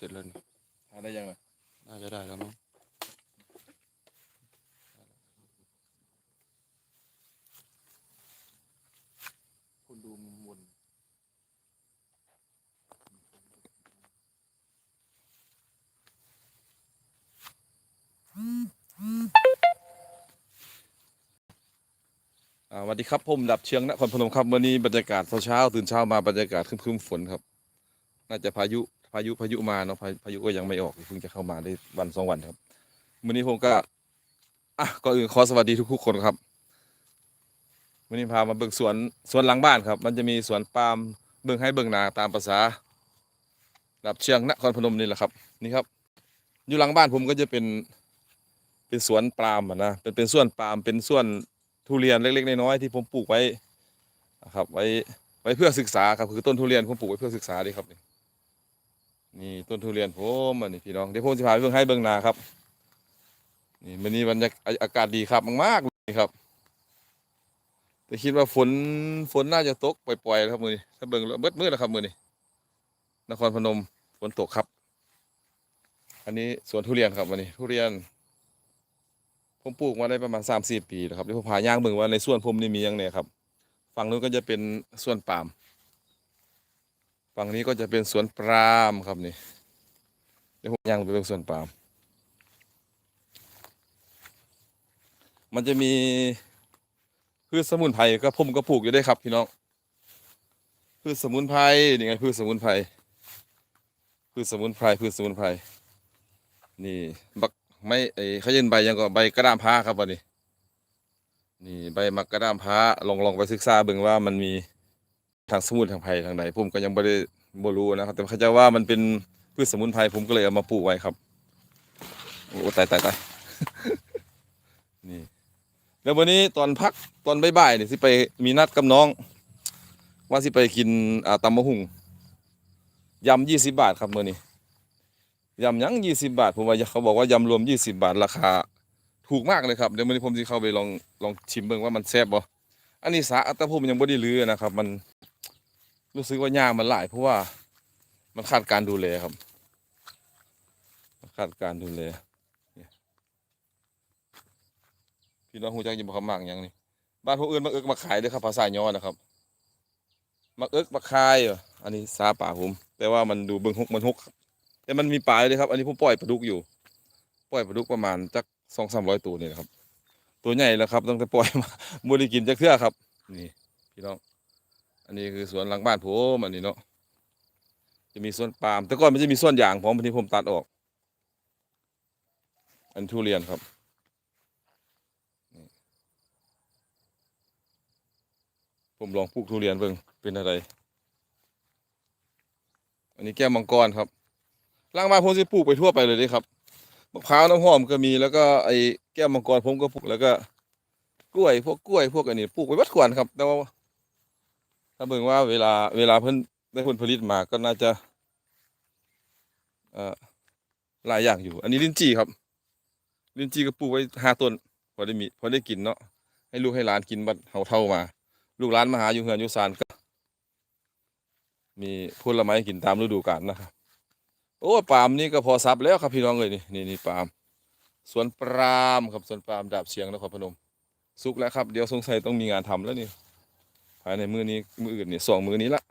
เสร็จแล้วนี่ทานได้ยังไงน่าจะได้แล้วมั้งคุณดูมุมบนอ่าสวัสดีครับผมดับเชียงนครพนมครับวันนี้บรรยากาศเช้าๆตื่นเช้ามาบรรยากาศครึ้มๆฝนครับ น่าจะพายุ พายุพายุมาเนาะพาพายุก็ยังไม่ออกเพิ่งจะเข้ามาได้วันสองวันครับวันนี้ผมก็อะก่อนอื่นขอสวัสดีทุกๆคนครับวันนี้พามาเบิ่งสวนสวนหลังบ้านครับ มันจะมีสวนปาล์มเบิ่งให้เบิ่งนาตามภาษาดับเชียงนครพนมนี่แหละครับ นี่ครับ อยู่หลังบ้านผมก็จะเป็นเป็นสวนปาล์มนะเป็นเป็นสวนปาล์มเป็นสวนทุเรียนเล็ก ๆ น้อยๆที่ผมปลูกไว้นะครับ ไว้ไว้เพื่อศึกษาครับคือต้นทุเรียนผมปลูกไว้เพื่อศึกษาดีครับนี่ นี่ต้นทุเรียนผมอันนี้พี่น้องเดี๋ยวผมจะพาไปเบิ่งให้เบิ่งนาครับ นี่วันนี้บรรยากาศอากาศดีครับมากๆเลยครับ แต่คิดว่าฝนฝนน่าจะตกปล่อยๆนะครับมือนี้ถ้าเบิ่งแล้วเบิดมืดแล้วครับมือนี้นครพนมฝนตกครับ อันนี้สวนทุเรียนครับวันนี้ ทุเรียน ผมปลูกมาได้ประมาณสามสี่ปีแล้วครับเดี๋ยวผมพาย่างเบิ่งว่าในสวนผมนี่มียังไงครับ ฝั่งนู้นก็จะเป็นสวนปาล์ม ฝั่งนี้ก็จะเป็นสวนปาล์มครับนี่เดี๋ยวผมย่างไปเบิ่งสวนปาล์มมันจะมีพืชสมุนไพรก็ผมก็ปลูกอยู่ได้ครับพี่น้องพืชสมุนไพรนี่ไงพืชสมุนไพรพืชสมุนไพรพืชสมุนไพรนี่บักไม่ไอ้เขาเย็นใบยังก็ใบกระด้ามพ้าครับวันนี้ นี่ใบมักกระด้ามพ้าลองลองไปศึกษาเบิ่งว่ามันมี ทางสมุนทางไผ่ทางไหนผมก็ยังไม่ได้บ่รู้นะครับ แต่เขาจะว่ามันเป็นพืชสมุนไพรผมก็เลยเอามาปลูกไว้ครับโอ้ตายตายตายนี่แล้ววันนี้ตอนพักตอนบ่ายๆเนี่ยสิไปมีนัดกับน้อง ว่าสิไปกินอ่าตำมะหุงยำยี่สิบบาทครับเมื้อนี้ยำยังยี่สิบาท ผมว่าเขาบอกว่ายำรวมยี่สิบาทราคา ถูกมากเลยครับเดี๋ยววันนี้ผมจะเข้าไปลองลองชิมเบิ่งว่ามันแซ่บบ่อันนี้สาแต่ผมยังบ่ได้ลือนะครับ มัน รู้สึกว่าย่างมันหลายเพราะว่ามันขาดการดูแลครับมันขาดการดูแลพี่น้องหูจักยินบ่คำมากหยังนี่บ้านพวกอื่นมาเอิกมาขายเด้อครับภาษาย้อนะครับมาเอิกมาขายอันนี้ซาป่าผมแต่ว่ามันดูเบิ่งฮกมันฮกแต่มันมีปลาเลยครับ อันนี้ผมปล่อยปลาดุกอยู่ ปล่อยปลาดุกประมาณจักสองสามร้อยตัวนี่แหละครับ ตัวใหญ่แล้วครับตั้งแต่ปล่อยมาบ่ได้กินจักเทื่อครับ นี่พี่น้อง อันนี้คือสวนหลังบ้านผมอันนี้เนาะจะมีสวนปาล์มแต่ก่อนมันจะมีสวนยางผมที่ผมตัดออก อันทุเรียนครับผมลองปลูกทุเรียนเบิ่งเป็นอะไร อันนี้แก้วมังกรครับล่างบ้านผมจะปลูกไปทั่วไปเลยเด้ครับ มะพร้าวน้ำหอมก็มี แล้วก็ไอ้แก้วมังกรผมก็ปลูก แล้วก็ กล้วย พวกกล้วย พวกอันนี้ปลูกไว้วัดขวนครับ แต่ว่า ถ้าเบิ่งว่าเวลาเวลาเพิ่นได้ผลผลิตมาก็น่าจะเอ่อหลายอย่างอยู่ อันนี้ลิ้นจี่ครับ ลิ้นจี่ก็ปลูกไว้ห้าต้นพอได้มีพอได้กินเนาะให้ลูกให้หลานกินบัดเฮาเท่ามา ลูกหลานมาหาอยู่เฮือนอยู่ซานก็ มีผลไม้กินตามฤดูกาลนะครับโอ้ปาล์มนี่ก็พอซับแล้วครับพี่น้องเลยนี่นี่นี่ปาล์มสวนปาล์มครับสวนปาล์มดาบเชียงนครพนม สุกแล้วครับ เดี๋ยวสงสัยต้องมีงานทำแล้วนี่ ภายในมือนี้มืออื่นนี่สองมือนี้ละ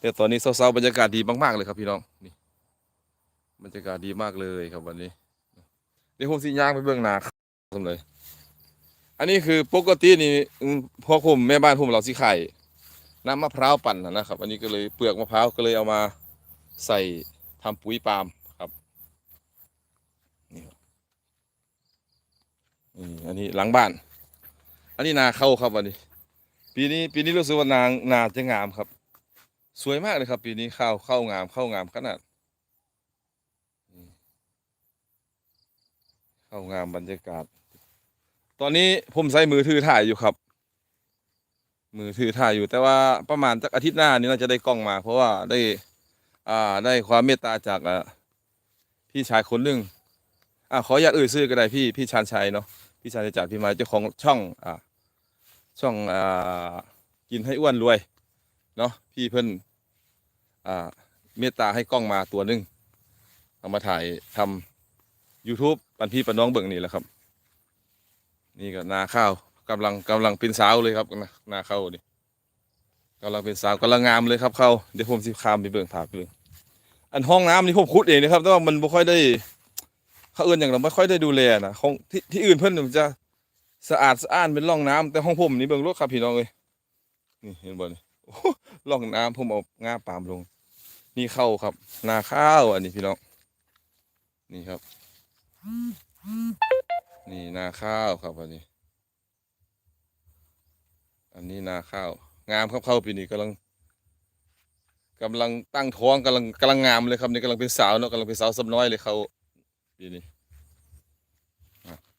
แต่ตอนนี้เศร้าๆบรรยากาศดีมากๆเลยครับพี่น้องนี่บรรยากาศดีมากเลยครับวันนี้เดี๋ยวผมสิย่างไปเบื้องหน้าครับเลย อันนี้คือปกตินี่พ่อผมแม่บ้านผมเราสิไข่น้ำมะพร้าวปั่นนะครับ อันนี้ก็เลยเปลือกมะพร้าวก็เลยเอามาใส่ทำปุ๋ยปาล์มครับนี่ครับนี่อันนี้หลังบ้าน อันนี้นาเข้าครับวันนี้ ปีนี้ปีนี้รู้สึกว่านางนาจะงามครับ สวยมากเลยครับ ปีนี้ข้าวเข้างามเข้างามขนาดเข้างามบรรยากาศ ตอนนี้ผมใช้มือถือถ่ายอยู่ครับ มือถือถ่ายอยู่ แต่ว่าประมาณสักอาทิตย์หน้านี้น่าจะได้กล้องมา เพราะว่าได้ อ่าได้ความเมตตาจากอ่าพี่ชายคนหนึ่งอ่าขออยากเอ่ยชื่อก็ได้พี่พี่ชานชัยเนาะพี่ชานชัยจากพี่มาเจ้าของช่องอ่า ช่องอ่ากินให้อ้วนรวยเนาะพี่เพิ่นอ่าเมตตาให้กล้องมาตัวหนึ่งเอามาถ่ายทำ YouTube ปันพี่ปันน้องเบิ่งนี่แหละครับ นี่ก็นาข้าวกำลังกำลังเป็นสาวเลยครับนานาข้าวนี่กำลังเป็นสาวกำลังงามเลยครับเข้าเดี๋ยวผมสิข้ามไปเบิ่งถาไปเบิ่งอันห้องน้ำนี่ผมขุดเองนะครับแต่ว่ามันไม่ค่อยได้เขาเอื่นอย่างเราไม่ค่อยได้ดูแลนะห้องที่ที่อื่นเพิ่นมันจะ สะอาดสะอ้านเป็นร่องน้ำแต่ห้องผมนี่เบิ่งรถครับพี่น้องเลยนี่เห็นบ่นี่โอ้ร่องน้ำผมเอาง่าปามลง นี่เข้าครับ นาข้าวอันนี้พี่น้อง นี่ครับ นี่นาข้าวครับอันนี้ อันนี้นาข้าว งามครับเข้าปีนี้กำลังกำลังตั้งท้องกำลังกำลังงามเลยครับนี่กำลังเป็นสาวเนาะกำลังเป็นสาวสำน้อยเลยเขาปีนี้อ่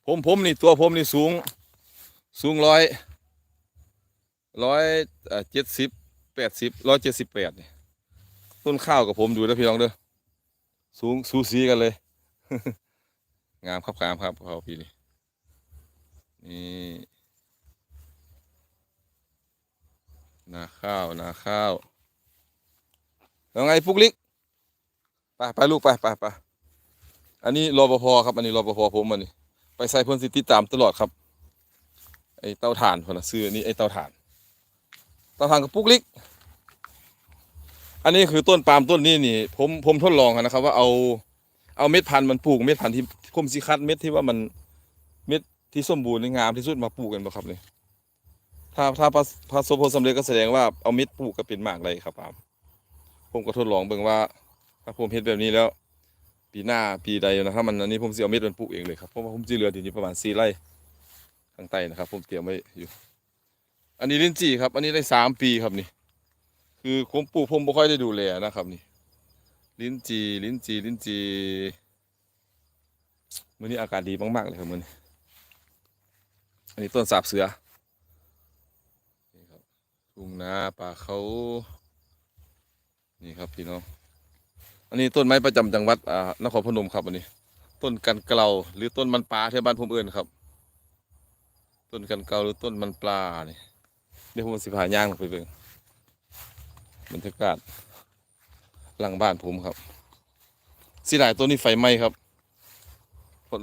ผมผมนี่ตัวผมนี่สูง สูงร้อยร้อยเจ็ดสิบแปดสิบร้อยเจ็ดสิบแปดนี่ต้นข้าวกับผมดูแล้วพี่น้องเด้อสูงสูสีกันเลย งามครับงามครับเขาปีนี้นี่นาข้าวนาข้าวแล้วไงปุกลิกไปไปลูกไปไปไปอันนี้รปภครับ อันนี้รปภผมอันนี้ ไปใส่เพ่นสิติดตามตลอดครับ ไอเตาถ่านคนะซื้ออันนี้ไอเตาถ่าน เตาถ่านกับปุกลิก อันนี้คือต้นปาล์มต้นนี้นี่ ผมผมทดลองนะครับ ว่าเอาเอาเม็ดพันธุ์มันปลูกเม็ดพันธุ์ที่ผมสิคัดเม็ดที่ว่ามันเม็ดที่สมบูรณ์งามที่สุดมาปลูกกันบ่ครับเลยถ้าถ้าประประสบผลสำเร็จก็แสดงว่าเอาเม็ดปลูกก็เป็นมากเลยครับปาล์มผมก็ทดลองเบิ่งว่า ถ้าผมเฮ็ดแบบนี้แล้ว ปีหน้าปีใดนะถ้ามันอันนี้ผมสิเอาเม็ดมันปลูกเองเลยครับเพราะว่าผมสิเหลือที่นี่ประมาณ4ไร่ข้างใต้นะครับ ผมเตรียมไว้อยู่ อันนี้ลิ้นจี่ครับ อันนี้ได้สามปีครับนี่ คือผมปลูกผมบ่ค่อยได้ดูแลนะครับนี่ ลิ้นจีลิ้นจีลิ้นจีมื้อนี้อากาศดีมากๆเลยครับมื้อนี้อันนี้ต้นสาบเสือนี่ครับทุ่งนาป่าเขา นี่ครับพี่น้อง อันนี้ต้นไม้ประจำจังหวัดอ่านครพนมครับอันนี้ ต้นกันเกลาหรือต้นมันปลาที่บ้านผมเอิ้นครับ ต้นกันเกลาหรือต้นมันปลานี่เดี๋ยวผมสิพาย่างลงไปเบิ่งบรรยากาศหลังบ้านผมครับสิหลายตัวนี้ไฟไหม้ครับ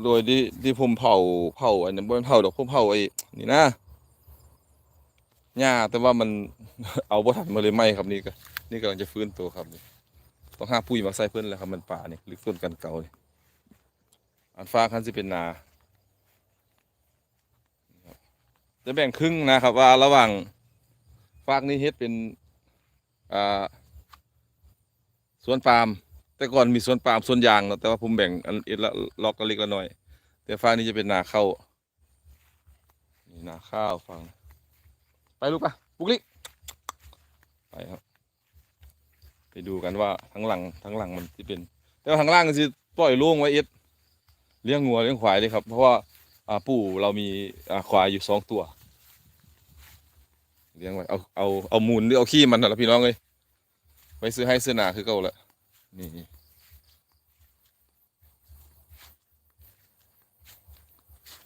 โดยที่ที่ผมเผาเผาอันนั้บนเผาดอกผมเผาไอ้นี่นะหญ้าแต่ว่ามันเอาบ่ทันมาเลยไหม้ครับนี่ก็นี่กำลังจะฟื้นตัวครับนี่ ต้องหาปุ๋ยมาใส่เพิ่นแล้วครับมันป่าเนี่หรือต้นกันเก่านี่อันฟ้าคันสิเป็นนาจะแบ่งครึ่งนะครับว่าระหว่างฟากนี้เฮ็ดเป็นอ่าสวนปาล์มแต่ก่อนมีสวนปาล์มสวนยางเนาะแต่ว่าผมแบ่งอันเอ็ดละล็อกละเล็กละน้อย แต่ฝั่งนี้จะเป็นนาข้าวนี่นาข้าวฟังไปลูกปะปุกลิกไปครับ ไปดูกันว่าทั้งหลังทั้งหลังมันจะเป็น แต่ว่าทางล่างก็จะปล่อยโล่งไว้เอ็ดเลี้ยงงัวเลี้ยงควายเลยครับ เพราะว่าอาปู่เรามีอาควายอยู่สองตัวเลี้ยงไว้เอาเอาเอามูลหรือเอาขี้มันนะพี่น้องเลยไปซื้อให้ซื้อหนาคือเก่าแหละนี่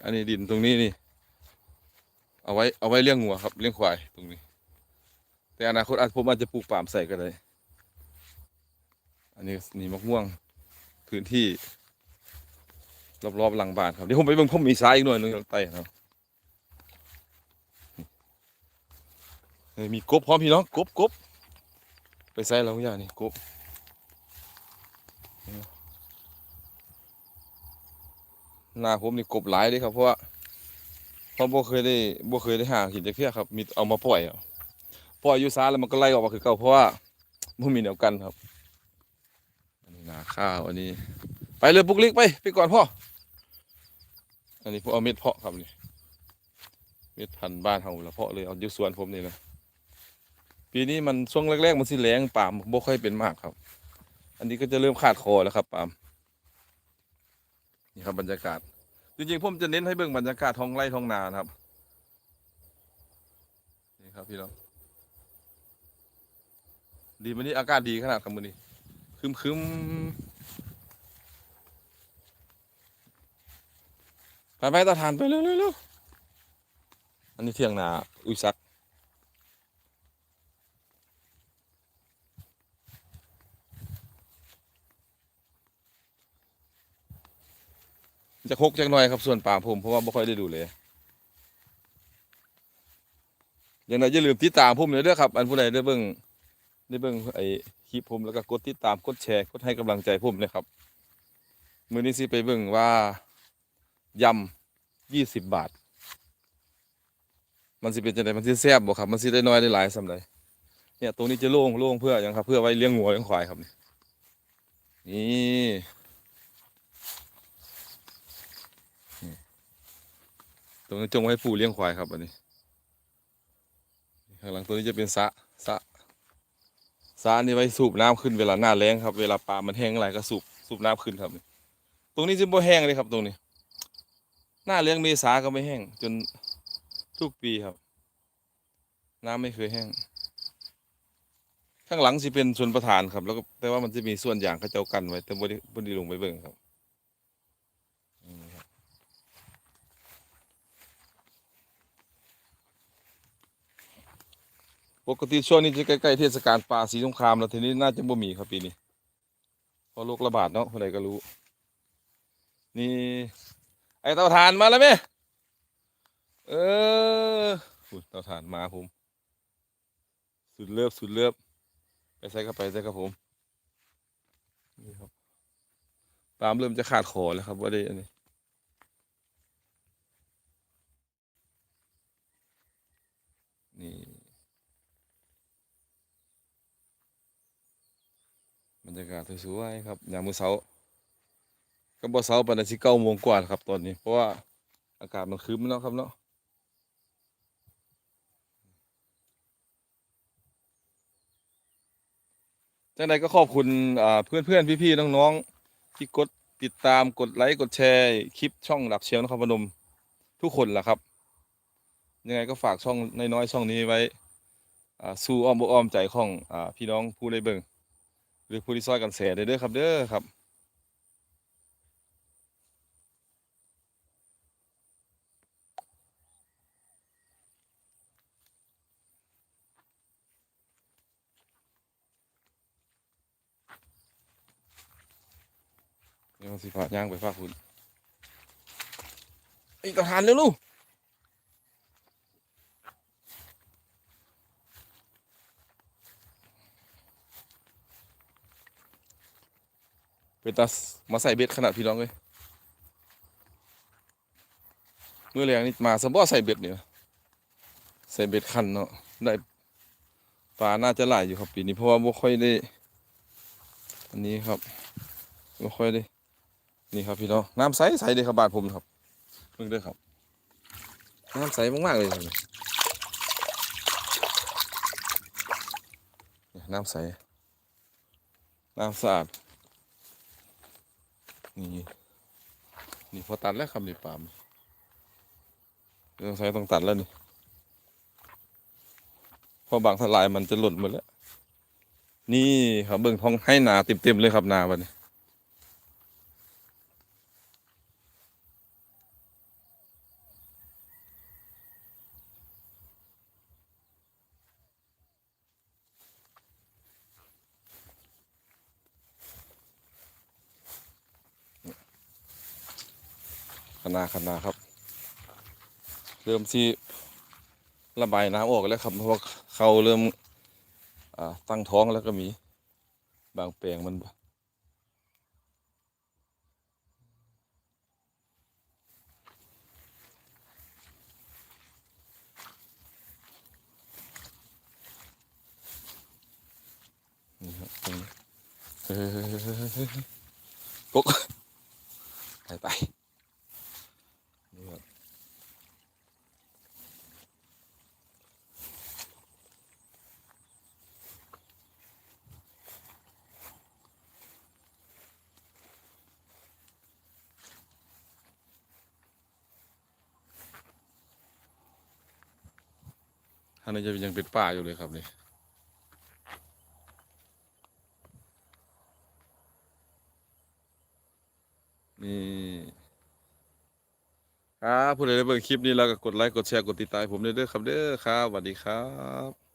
อันนี้ดินตรงนี้นี่ เอาไว้เอาไว้เลี้ยงงัวครับเลี้ยงควายตรงนี้ แต่อนาคตอาจผมอาจจะปลูกป่ามใส่ก็ได้ อันนี้นี่มะม่วงพื้นที่รอบๆหลังบ้านครับเดี๋ยวผมไปเบิ่งผมมีซ้ายอีกหน่อยนึงทางใต้ครับเฮ้ยมีกบพร้อมพี่น้องกบกบไปใส่แล้วอย่างนี้กบนาผมนี่กบหลายเลยครับเพราะว่าเพราะบ่เคยได้บ่เคยได้หากินจักเที่ยครับมีเอามาปล่อยปล่อยอยู่ซาแล้วมันก็ไล่ออกมาคือเก่าเพราะว่าบ่มีแนวกันครับาข้าวอันนี้ ไปเลยปุกลิกไป ไปก่อนพ่อ อันนี้ผมเอาเม็ดเพาะครับนี่ เม็ดพันธุ์บ้านเฮาละเพาะเลยเอาอยู่สวนผมนี่นะ ปีนี้มันช่วงแรกๆมันสิแรงปามบ่ค่อยเป็นมากครับ อันนี้ก็จะเริ่มขาดคอแล้วครับปามนี่ครับบรรยากาศ จริงๆผมจะเน้นให้เบิ่งบรรยากาศท้องไร่ท้องนานครับ นี่ครับพี่น้อง ดีวันนี้อากาศดีขนาดครับวันนี้ คึมคึมๆไปไปตาทานไปเร็วเร็วอันนี้เที่ยงนาอุ้ยซักจะคกจักหน่อยครับส่วนปลาผมเพราะว่าไม่ค่อยได้ดูเลยอย่างไรอย่าลืมติดตามผมเลยด้อครับ อันผู้ใดได้เบิ่ง ได้เบิ่งไอ้คลิปผมแล้วก็กดติดตามกดแชร์กดให้กำลังใจผมนะครับมื้อนี้สิไปเบิ่งว่ายำยี่สิบบาท มันสิเป็นจังไดมันสิแซ่บบ่ครับ มันสิได้น้อยได้หลายสำใดเนี่ยตรงนี้จะโล่งโล่งเพื่อหยังครับ เพื่อไว้เลี้ยงงัวเลี้ยงควายครับนี่ตรงนี้จงไว้ให้ปูเลี้ยงควายครับอันนี้ ข้างหลังตัวนี้จะเป็นสะสะ สระนี่ไว้สูบน้ำขึ้นเวลาหน้าแล้งครับ เวลาปลามันแห้งอะไรก็สูบสูบน้ำขึ้นครับนี่ตรงนี้จะบ่แห้งเลยครับตรงนี้ หน้าเลี้ยงเมษาก็ไม่แห้ง จนทุกปีครับ น้ำไม่เคยแห้ง ข้างหลังสิเป็นชนประธานครับ แล้วก็แต่ว่ามันจะมีส่วนอย่างเขาเจ้ากันไว้แต่บริบริลงไปเบิ่งครับนี่ครับ ปกติช่วงนี้จะใกล้ๆเทศกาลปลาสีสงครามแล้วทีนี้น่าจะบ่มีครับปีนี้เพราะโรคระบาดเนาะคนใดก็รู้ นี่ ไอเตาถ่านมาแล้วไหมเออเตาถ่านมาผม สุดเลือบสุดเลือบไปใส่เข้าไปใส่ครับผมนี่ครับปาล์มเริ่มจะขาดคอแล้วครับว่าได้อันนี้บ รยากาศสวยๆครับยามมื้อเช้าก็บ่เช้าปานใดสิเก้าโมงกว่าครับตอนนี้ เพราะว่าอากาศมันครึ้มเนาะครับเนาะจังใดก็ขอบคุณเพื่อนเพื่อนพี่พี่ๆน้องๆที่กดติดตามกดไลค์กดแชร์คลิปช่องดับเชียงนครพนมทุกคนล่ะครับ ยังไงก็ฝากช่องน้อยๆช่องนี้ไว้สู่อ้อมอกอ้อมใจของอพี่น้องผู้ได้เบิ่ง หรือผู้ที่ซอยกันแสได้เด้อครับเด้อครับเดี๋ยวมันสิพาย่างไปฝากคุณไอ้ทหารเร็วลูก เป็นตัสมาใส่เบ็ดขนาดพี่น้องเลยเมื่อแรงนี่มาสมบ่ใส่เบ็ดเนี่ยใส่เบ็ดคันเนาะได้ปลาน่าจะหลายอยู่ครับปีนี้เพราะว่าบ่ค่อยได้ อันนี้ครับบ่ค่อยได้ นี่ครับพี่น้องน้ำใสใสเลยครับบานผมครับเพิ่งเด้ครับ น้ำใสมากๆเลยครับน้ำใส น้ำสะอาด นี่นี่พอตัดแล้วครับนี่ปามต้องใช้ต้องตัดแล้วนี่เพอบางทลายมันจะหล่นหมดแล้ว นี่ครับเบิ่งท้องให้นาเต็มๆเลยครับนาบัดนี้ คณะคณะครับ เริ่มที่ระบายน้ำออกแล้วครับเพราะว่าเขาเริ่มตั้งท้องแล้วก็มีบางแปลงมันนี่ครับตรงนี้เฮ้ยเฮ้ยเฮ้ยเฮ้ยเฮ้ยเฮ้ยกุ๊กไปไปนี่ครับ อันนี้จะยังเป็นป่าอยู่เลยครับนี่นี่ครับผู้ใดได้เบิ่งคลิปนี้แล้วก็กดไลค์กดแชร์กดติดตามผมด้วยเด้อครับเด้อครับสวัสดีครับ